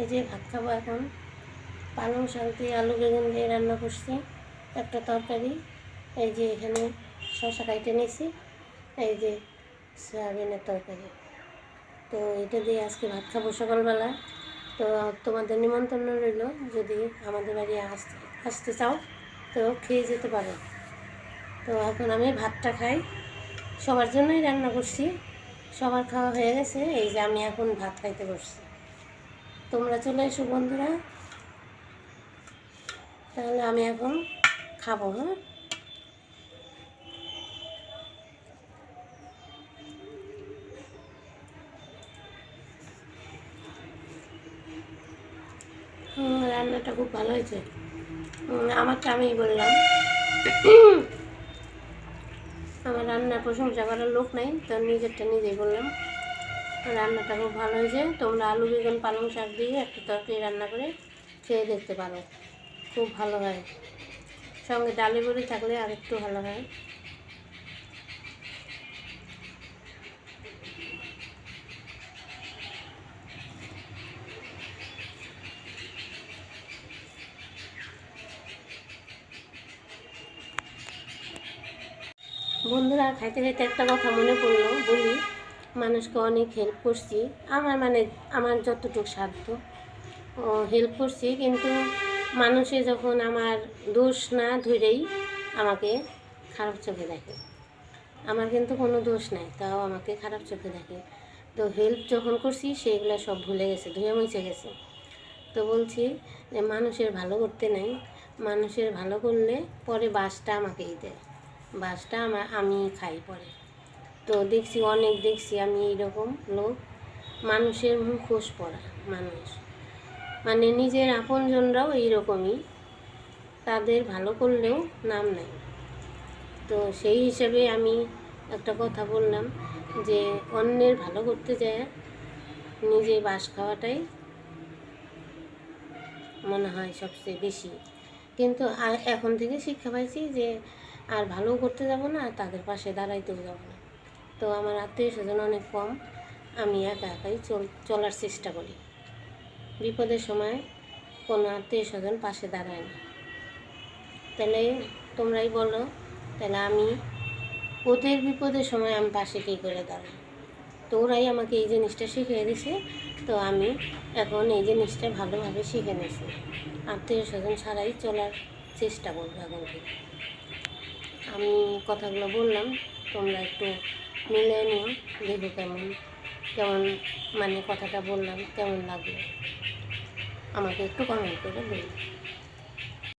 এই যে ভাত খাব এখন। পালং শাক দিয়ে আলু বেগুন দিয়ে রান্না করছি, একটা তরকারি। এই যে এখানে শশা কাইটে নিয়েছি এই যে সয়াবিনের তরকারি। তো এটা দিয়ে আজকে ভাত খাব সকালবেলা। তো তোমাদের নিমন্ত্রণ রইল, যদি আমাদের বাড়ি আসতে আসতে চাও, তো খেয়ে যেতে পারো। তো এখন আমি ভাতটা খাই। সবার জন্যই রান্না করছি। সবার খাওয়া হয়ে গেছে, এই যে আমি এখন ভাত খাইতে বসছি। তোমরা চলে এসো বন্ধুরা। তাহলে আমি এখন খাব হ্যাঁ? রান্নাটা খুব ভালো হয়েছে। আমারটা আমিই বললাম। আমার রান্নার প্রশংসা করার লোক নাই, তো নিজেরটা নিজেই বললাম। রান্নাটা খুব ভালো হয়েছে। তোমরা আলু, বেগুন, পালং শাক দিয়ে একটা তরকারি রান্না করে খেয়ে দেখতে পারো। খুব ভালো হয়। সঙ্গে ডালি বড়ি থাকলে আর একটু ভালো হয়। বন্ধুরা, খাইতে খাইতে একটা কথা মনে পড়ল, বলি মানুষকে অনেক হেল্প করছি। আমার মানে আমার যতটুকু সাধ্য হেল্প করছি। কিন্তু মানুষে যখন আমার দোষ না ধরেই আমাকে খারাপ চোখে দেখে, আমার কিন্তু কোনো দোষ নাই, তাও আমাকে খারাপ চোখে দেখে। তো হেল্প যখন করছি, সেগুলো সব ভুলে গেছে, ধুয়ে মুছে গেছে। তো বলছি যে মানুষের ভালো করতে নাই, মানুষের ভালো করলে পরে বাসটা আমাকেই দেয়, বাসটা আমার আমি খাই পরে। তো দেখছি, অনেক দেখছি আমি এইরকম লোক। মানুষের মুখোশ পড়া মানুষ। মানে নিজের আপনজনরাও এইরকমই। তাদের ভালো করলেও নাম নেয় তো সেই হিসেবে আমি একটা কথা বললাম যে, অন্যের ভালো করতে যায় নিজে বাস খাওয়াটাই মনে হয় সবচেয়ে বেশি। কিন্তু এখন থেকে শিক্ষা পাইছি যে, আর ভালো করতে যাব না, তাদের পাশে দাঁড়াইতেও যাব না। তো আমার আত্মীয় স্বজন অনেক কম। আমি একা একাই চল, চলার চেষ্টা করি। বিপদের সময় কোনো আত্মীয় স্বজন পাশে দাঁড়ায় না। তাহলে তোমরাই বলো, তাহলে আমি, ওদের বিপদের সময় আমি পাশে কী করে দাঁড়াই? তো ওরাই আমাকে এই জিনিসটা শিখিয়ে দিছে, তো আমি এখন এই জিনিসটা ভালোভাবে শিখে নিয়েছি। আত্মীয় স্বজন ছাড়াই চলার চেষ্টা করব এখন থেকে। আমি কথাগুলো বললাম, তোমরা একটু মিলে নিও দেখো কেমন কেমন মানে কথাটা বললাম কেমন লাগল। আমাকে একটু কমেন্ট করে বলবে